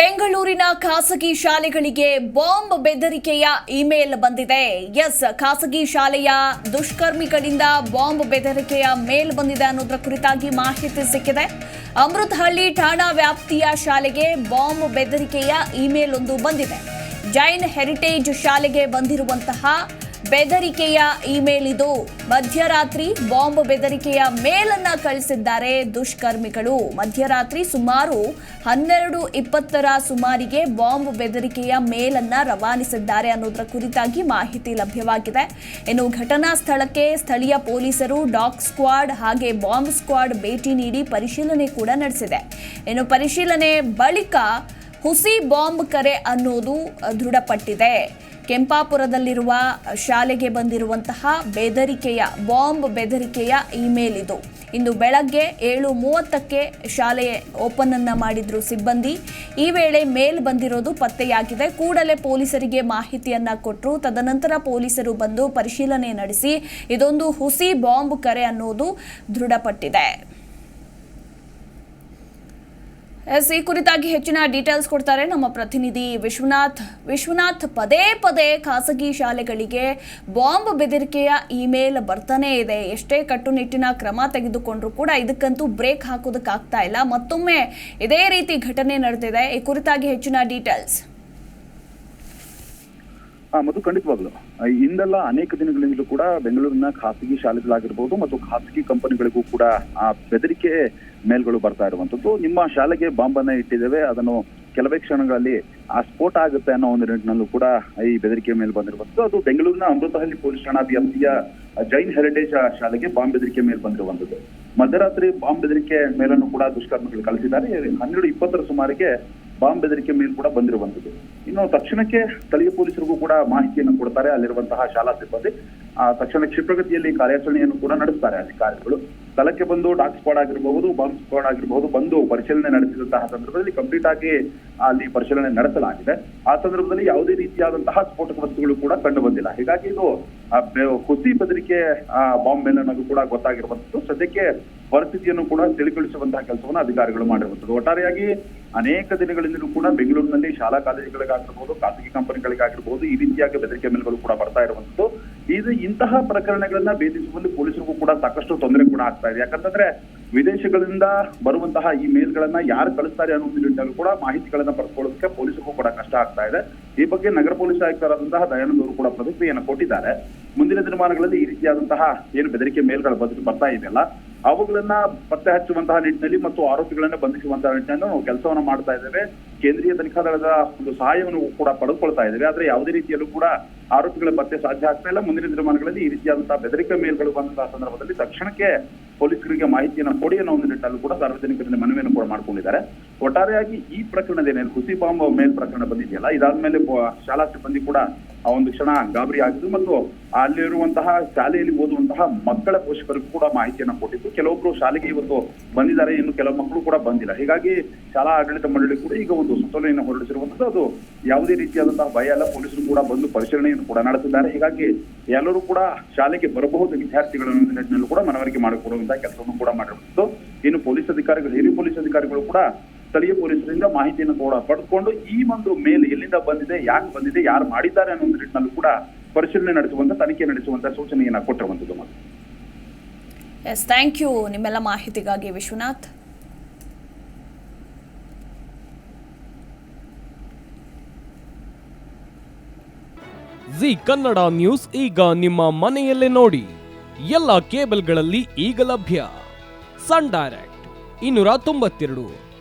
ಬೆಂಗಳೂರಿನ ಖಾಸಗಿ ಶಾಲೆಗಳಿಗೆ ಬಾಂಬ್ ಬೆದರಿಕೆಯ ಇಮೇಲ್ ಬಂದಿದೆ. ಎಸ್, ಖಾಸಗಿ ಶಾಲೆಯ ದುಷ್ಕರ್ಮಿಗಳಿಂದ ಬಾಂಬ್ ಬೆದರಿಕೆಯ ಮೇಲ್ ಬಂದಿದೆ ಅನ್ನೋದರ ಕುರಿತಾಗಿ ಮಾಹಿತಿ ಸಿಕ್ಕಿದೆ. ಅಮೃತಹಳ್ಳಿ ಠಾಣಾ ವ್ಯಾಪ್ತಿಯ ಶಾಲೆಗೆ ಬಾಂಬ್ ಬೆದರಿಕೆಯ ಇಮೇಲ್ ಒಂದು ಬಂದಿದೆ. ಜೈನ್ ಹೆರಿಟೇಜ್ ಶಾಲೆಗೆ ಬಂದಿರುವಂತಹ ಬೆದರಿಕೆಯ ಇಮೇಲ್ ಇದು. ಮಧ್ಯರಾತ್ರಿ ಬಾಂಬ್ ಬೆದರಿಕೆಯ ಮೇಲನ್ನ ಕಳಿಸಿದ್ದಾರೆ ದುಷ್ಕರ್ಮಿಗಳು. ಮಧ್ಯರಾತ್ರಿ ಸುಮಾರು ಹನ್ನೆರಡು ಇಪ್ಪತ್ತರ ಸುಮಾರಿಗೆ ಬಾಂಬ್ ಬೆದರಿಕೆಯ ಮೇಲನ್ನ ರವಾನಿಸಿದ್ದಾರೆ ಅನ್ನೋದರ ಕುರಿತಾಗಿ ಮಾಹಿತಿ ಲಭ್ಯವಾಗಿದೆ. ಇನ್ನು ಘಟನಾ ಸ್ಥಳಕ್ಕೆ ಸ್ಥಳೀಯ ಪೊಲೀಸರು ಡಾಗ್ ಸ್ಕ್ವಾಡ್ ಹಾಗೆ ಬಾಂಬ್ ಸ್ಕ್ವಾಡ್ ಭೇಟಿ ನೀಡಿ ಪರಿಶೀಲನೆ ಕೂಡ ನಡೆಸಿದೆ. ಇನ್ನು ಪರಿಶೀಲನೆ ಬಳಿಕ ಹುಸಿ ಬಾಂಬ್ ಕರೆ ಅನ್ನೋದು ದೃಢಪಟ್ಟಿದೆ. ಕೆಂಪಾಪುರದಲ್ಲಿರುವ ಶಾಲೆಗೆ ಬಂದಿರುವಂತಹ ಬೆದರಿಕೆಯ, ಬಾಂಬ್ ಬೆದರಿಕೆಯ ಇಮೇಲ್ ಇದು. ಇಂದು ಬೆಳಗ್ಗೆ ಏಳು ಮೂವತ್ತಕ್ಕೆ ಶಾಲೆ ಓಪನ್ ಅನ್ನ ಮಾಡಿದ್ರು ಸಿಬ್ಬಂದಿ. ಈ ವೇಳೆ ಮೇಲ್ ಬಂದಿರೋದು ಪತ್ತೆಯಾಗಿದೆ. ಕೂಡಲೇ ಪೊಲೀಸರಿಗೆ ಮಾಹಿತಿಯನ್ನ ಕೊಟ್ಟರು ತದನಂತರ ಪೊಲೀಸರು ಬಂದು ಪರಿಶೀಲನೆ ನಡೆಸಿ ಇದೊಂದು ಹುಸಿ ಬಾಂಬ್ ಕರೆ ಅನ್ನೋದು ದೃಢಪಟ್ಟಿದೆ. ಎಸ್, ಈ ಕುರಿತಾಗಿ ಹೆಚ್ಚಿನ ಡೀಟೇಲ್ಸ್ ಕೊಡ್ತಾರೆ ನಮ್ಮ ಪ್ರತಿನಿಧಿ ವಿಶ್ವನಾಥ್. ವಿಶ್ವನಾಥ್, ಪದೇ ಪದೇ ಖಾಸಗಿ ಶಾಲೆಗಳಿಗೆ ಬಾಂಬ್ ಬೆದರಿಕೆಯ ಇಮೇಲ್ ಬರ್ತಾನೆ ಇದೆ. ಎಷ್ಟೇ ಕಟ್ಟುನಿಟ್ಟಿನ ಕ್ರಮ ತೆಗೆದುಕೊಂಡ್ರು ಕೂಡ ಇದಕ್ಕಂತೂ ಬ್ರೇಕ್ ಹಾಕೋದಕ್ಕಾಗ್ತಾ ಇಲ್ಲ. ಮತ್ತೊಮ್ಮೆ ಇದೇ ರೀತಿ ಘಟನೆ ನಡೆದಿದೆ. ಈ ಕುರಿತಾಗಿ ಹೆಚ್ಚಿನ ಡೀಟೇಲ್ಸ್. ಮಧು ಖಂಡಿತವಾಗ್ಲು. ಹಿಂದೆಲ್ಲ ಅನೇಕ ದಿನಗಳಿಂದಲೂ ಕೂಡ ಬೆಂಗಳೂರಿನ ಖಾಸಗಿ ಶಾಲೆಗಳಾಗಿರ್ಬೋದು ಮತ್ತು ಖಾಸಗಿ ಕಂಪನಿಗಳಿಗೂ ಕೂಡ ಆ ಬೆದರಿಕೆ ಮೇಲ್ಗಳು ಬರ್ತಾ ಇರುವಂತದ್ದು ನಿಮ್ಮ ಶಾಲೆಗೆ ಬಾಂಬನ್ನ ಇಟ್ಟಿದ್ದೇವೆ. ಅದನ್ನು ಕೆಲವೇ ಕ್ಷಣಗಳಲ್ಲಿ ಆ ಸ್ಫೋಟ ಆಗುತ್ತೆ ಅನ್ನೋ ಒಂದು ನಿಟ್ಟಿನಲ್ಲೂ ಕೂಡ ಈ ಬೆದರಿಕೆ ಮೇಲೆ ಬಂದಿರುವಂತದ್ದು ಅದು ಬೆಂಗಳೂರಿನ ಅಮೃತಹಳ್ಳಿ ಪೊಲೀಸ್ ಠಾಣಾ ವ್ಯಾಪ್ತಿಯ ಜೈನ್ ಹೆರಿಟೇಜ್ ಶಾಲೆಗೆ ಬಾಂಬ್ ಬೆದರಿಕೆ ಮೇಲೆ ಬಂದಿರುವಂತದ್ದು ಮಧ್ಯರಾತ್ರಿ ಬಾಂಬ್ ಬೆದರಿಕೆ ಮೇಲನ್ನು ಕೂಡ ದುಷ್ಕರ್ಮಿಗಳು ಕಳಿಸಿದ್ದಾರೆ. ಹನ್ನೆರಡು ಇಪ್ಪತ್ತರ ಸುಮಾರಿಗೆ ಬಾಂಬ್ ಬೆದರಿಕೆ ಮೇಲ್ ಕೂಡ ಬಂದಿರುವಂತದ್ದು ಇನ್ನು ತಕ್ಷಣಕ್ಕೆ ಸ್ಥಳೀಯ ಪೊಲೀಸರಿಗೂ ಕೂಡ ಮಾಹಿತಿಯನ್ನು ಕೊಡ್ತಾರೆ. ಅಲ್ಲಿರುವಂತಹ ಶಾಲಾ ಸಿಬ್ಬಂದಿ, ಆ, ತಕ್ಷಣ ಕ್ಷಿಪ್ರಗತಿಯಲ್ಲಿ ಕಾರ್ಯಾಚರಣೆಯನ್ನು ಕೂಡ ನಡೆಸ್ತಾರೆ ಅಧಿಕಾರಿಗಳು. ಸ್ಥಳಕ್ಕೆ ಬಂದು ಡಾಕ್ ಸ್ಕ್ವಾಡ್ ಆಗಿರಬಹುದು ಬಾಂಬ್ ಸ್ಕ್ವಾಡ್ ಆಗಿರಬಹುದು ಬಂದು ಪರಿಶೀಲನೆ ನಡೆಸಿದಂತಹ ಸಂದರ್ಭದಲ್ಲಿ ಕಂಪ್ಲೀಟ್ ಆಗಿ ಅಲ್ಲಿ ಪರಿಶೀಲನೆ ನಡೆಸಲಾಗಿದೆ. ಆ ಸಂದರ್ಭದಲ್ಲಿ ಯಾವುದೇ ರೀತಿಯಾದಂತಹ ಸ್ಫೋಟಕ ವಸ್ತುಗಳು ಕೂಡ ಕಂಡು ಬಂದಿಲ್ಲ. ಹೀಗಾಗಿ ಇದು ಹುಸಿ ಬೆದರಿಕೆ ಬಾಂಬ್ ಮೇಲೆ ಅನ್ನೋದು ಕೂಡ ಗೊತ್ತಾಗಿರುವಂತದ್ದು ಸದ್ಯಕ್ಕೆ ಪರಿಸ್ಥಿತಿಯನ್ನು ಕೂಡ ತಿಳಿಗೊಳಿಸುವಂತಹ ಕೆಲಸವನ್ನು ಅಧಿಕಾರಿಗಳು ಮಾಡಿರುವಂತದ್ದು ಒಟ್ಟಾರೆಯಾಗಿ ಅನೇಕ ದಿನಗಳಿಂದಲೂ ಕೂಡ ಬೆಂಗಳೂರಿನಲ್ಲಿ ಶಾಲಾ ಕಾಲೇಜುಗಳಿಗಾಗಿರ್ಬೋದು, ಖಾಸಗಿ ಕಂಪನಿಗಳಿಗಾಗಿರ್ಬೋದು ಈ ರೀತಿಯಾಗಿ ಬೆದರಿಕೆ ಮೇಲ್ಗಳು ಕೂಡ ಬರ್ತಾ ಇರುವಂತದ್ದು ಇದು ಇಂತಹ ಪ್ರಕರಣಗಳನ್ನ ಭೇದಿಸುವಲ್ಲಿ ಪೊಲೀಸರಿಗೂ ಕೂಡ ಸಾಕಷ್ಟು ತೊಂದರೆ ಕೂಡ ಆಗ್ತಾ ಇದೆ. ಯಾಕಂತಂದ್ರೆ ವಿದೇಶಗಳಿಂದ ಬರುವಂತಹ ಈ ಮೇಲ್ಗಳನ್ನ ಯಾರು ಕಳಿಸ್ತಾರೆ ಅನ್ನೋ ಕೂಡ ಮಾಹಿತಿಗಳನ್ನ ಪಡ್ಕೊಳ್ಳೋದಕ್ಕೆ ಪೊಲೀಸರಿಗೂ ಕೂಡ ಕಷ್ಟ ಆಗ್ತಾ ಇದೆ. ಈ ಬಗ್ಗೆ ನಗರ ಪೊಲೀಸ್ ಆಯುಕ್ತರಾದಂತಹ ದಯಾನಂದ್ ಅವರು ಕೂಡ ಪ್ರತಿಕ್ರಿಯೆಯನ್ನು ಕೊಟ್ಟಿದ್ದಾರೆ. ಮುಂದಿನ ದಿನಮಾನಗಳಲ್ಲಿ ಈ ರೀತಿಯಾದಂತಹ ಏನು ಬೆದರಿಕೆ ಮೇಲ್ಗಳು ಬರ್ತಾ ಇದೆಯಲ್ಲ ಅವುಗಳನ್ನ ಪತ್ತೆ ಹಚ್ಚುವಂತಹ ನಿಟ್ಟಿನಲ್ಲಿ ಮತ್ತು ಆರೋಪಿಗಳನ್ನ ಬಂಧಿಸುವಂತಹ ನಿಟ್ಟಿನಲ್ಲಿ ನಾವು ಕೆಲಸವನ್ನ ಮಾಡ್ತಾ ಇದ್ದೇವೆ. ಕೇಂದ್ರೀಯ ತನಿಖಾ ದಳದ ಒಂದು ಸಹಾಯವನ್ನು ಕೂಡ ಪಡೆದುಕೊಳ್ತಾ ಇದ್ದೇವೆ. ಆದ್ರೆ ಯಾವುದೇ ರೀತಿಯಲ್ಲೂ ಕೂಡ ಆರೋಪಿಗಳ ಪತ್ತೆ ಸಾಧ್ಯ ಆಗ್ತಾ ಇಲ್ಲ. ಮುಂದಿನ ದಿನಮಾನಗಳಲ್ಲಿ ಈ ರೀತಿಯಾದಂತಹ ಬೆದರಿಕೆ ಮೇಲ್ಗಳು ಬಂದಂತಹ ಸಂದರ್ಭದಲ್ಲಿ ತಕ್ಷಣಕ್ಕೆ ಪೊಲೀಸರಿಗೆ ಮಾಹಿತಿಯನ್ನು ಕೊಡಿ ಅನ್ನೋ ಒಂದು ನಿಟ್ಟಲ್ಲೂ ಕೂಡ ಸಾರ್ವಜನಿಕರಿಂದ ಮನವಿಯನ್ನು ಕೂಡ ಮಾಡ್ಕೊಂಡಿದ್ದಾರೆ. ಒಟ್ಟಾರೆಯಾಗಿ ಈ ಪ್ರಕರಣದ ಏನೇನು ಹುಸಿ ಬಾಂಬ್ ಮೇಲ್ ಪ್ರಕರಣ ಬಂದಿದೆಯಲ್ಲ, ಇದಾದ್ಮೇಲೆ ಶಾಲಾ ಸಿಬ್ಬಂದಿ ಕೂಡ ಆ ಒಂದು ಕ್ಷಣ ಗಾಬರಿ ಆಗಿದ್ದು ಮತ್ತು ಅಲ್ಲಿರುವಂತಹ ಶಾಲೆಯಲ್ಲಿ ಓದುವಂತಹ ಮಕ್ಕಳ ಪೋಷಕರಿಗೂ ಕೂಡ ಮಾಹಿತಿಯನ್ನು ಕೊಟ್ಟಿದ್ದು. ಕೆಲವೊಬ್ಬರು ಶಾಲೆಗೆ ಇವತ್ತು ಬಂದಿದ್ದಾರೆ, ಇನ್ನು ಕೆಲವು ಮಕ್ಕಳು ಕೂಡ ಬಂದಿಲ್ಲ. ಹೀಗಾಗಿ ಶಾಲಾ ಆಡಳಿತ ಮಂಡಳಿ ಕೂಡ ಈಗ ಒಂದು ಸುತ್ತೋಲೆಯನ್ನು ಹೊರಡಿಸಿರುವಂತದ್ದು, ಅದು ಯಾವುದೇ ರೀತಿಯಾದಂತಹ ಭಯ ಅಲ್ಲ ಪೊಲೀಸರು ಕೂಡ ಬಂದು ಪರಿಶೀಲನೆಯನ್ನು ಕೂಡ ನಡೆಸಿದ್ದಾರೆ. ಹೀಗಾಗಿ ಎಲ್ಲರೂ ಕೂಡ ಶಾಲೆಗೆ ಬರಬಹುದು ವಿದ್ಯಾರ್ಥಿಗಳ ನಿಟ್ಟಿನಲ್ಲೂ ಕೂಡ ಮನವರಿಕೆ ಮಾಡಿಕೊಡುವಂತಹ ಕೆಲಸವನ್ನು ಕೂಡ ಮಾಡಿರುವಂತದ್ದು. ಇನ್ನು ಪೊಲೀಸ್ ಅಧಿಕಾರಿಗಳು, ಹಿರಿಯ ಪೊಲೀಸ್ ಅಧಿಕಾರಿಗಳು ಕೂಡ ಸ್ಥಳೀಯ ಪೊಲೀಸರಿಂದ ಮಾಹಿತಿಯನ್ನು ಕೂಡ ಪಡೆದುಕೊಂಡು ಈ ಒಂದು ಮೇಲ್ ಎಲ್ಲಿಂದ ಬಂದಿದೆ ಯಾಕೆ ಬಂದಿದೆ ಯಾರು ಮಾಡಿದ್ದಾರೆ ಅನ್ನೋ ಒಂದು ನಿಟ್ಟಿನಲ್ಲೂ ಕೂಡ ಪರಿಶೀಲನೆ ನಡೆಸುವಂತ ತನಿಖೆ ನಡೆಸುವಂತ ಸೂಚನೆಯನ್ನ ಕೊಟ್ಟಿರುವಂತದ್ದು ಮತ್ತು ಎಸ್ ಥ್ಯಾಂಕ್ ಯು ನಿಮ್ಮೆಲ್ಲ ಮಾಹಿತಿಗಾಗಿ ವಿಶ್ವನಾಥ್. ಜಿ ಕನ್ನಡ ನ್ಯೂಸ್ ಈಗ ನಿಮ್ಮ ಮನೆಯಲ್ಲೇ ನೋಡಿ. ಎಲ್ಲ ಕೇಬಲ್ಗಳಲ್ಲಿ ಈಗ ಲಭ್ಯ. ಸನ್ ಡೈರೆಕ್ಟ್ ಇನ್ನೂರ ತೊಂಬತ್ತೆರಡು.